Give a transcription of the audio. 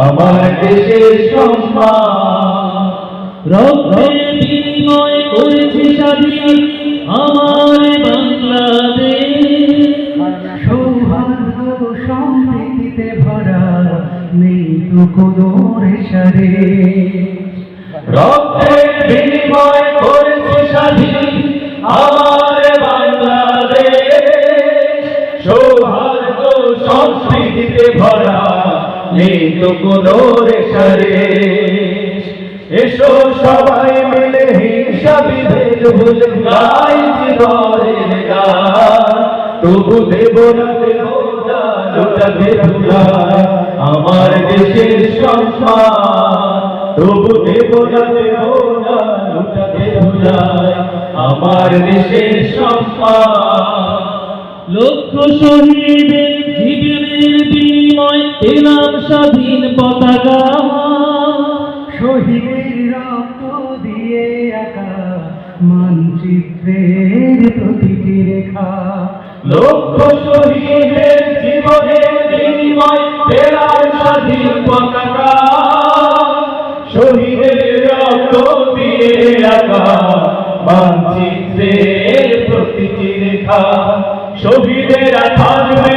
আমার দেশের সম্মান রক্তের বিনিময় করেছে স্বাধীন আমার বাংলাদেশ। সৌভাগ্য সমৃদ্ধিতে ভরা নেই তো কোনো রেশারে। রক্তের সংস্কৃতিতে ভরা নেই তো কোনো এসো সবাই মিলে হিংসা বিভেদ ভুলে গাই তবু দেব না দেব আমার দেশের সম্মান। তবু দেব না দেব না আমার দেশের সম্মান। লক্ষ শহীদের জীবনের বিনিময় পেলাম স্বাধীন পতাকা। শহীদের রক্ত দিয়ে আঁকা মানচিত্রের প্রতিটি রেখা। লক্ষ শহীদের জীবনের বিনিময় পেলাম স্বাধীন পতাকা। শহীদের রক্ত দিয়ে রাখা মানচিত্রের প্রতিটি রেখা। শহীদেরা থাকবে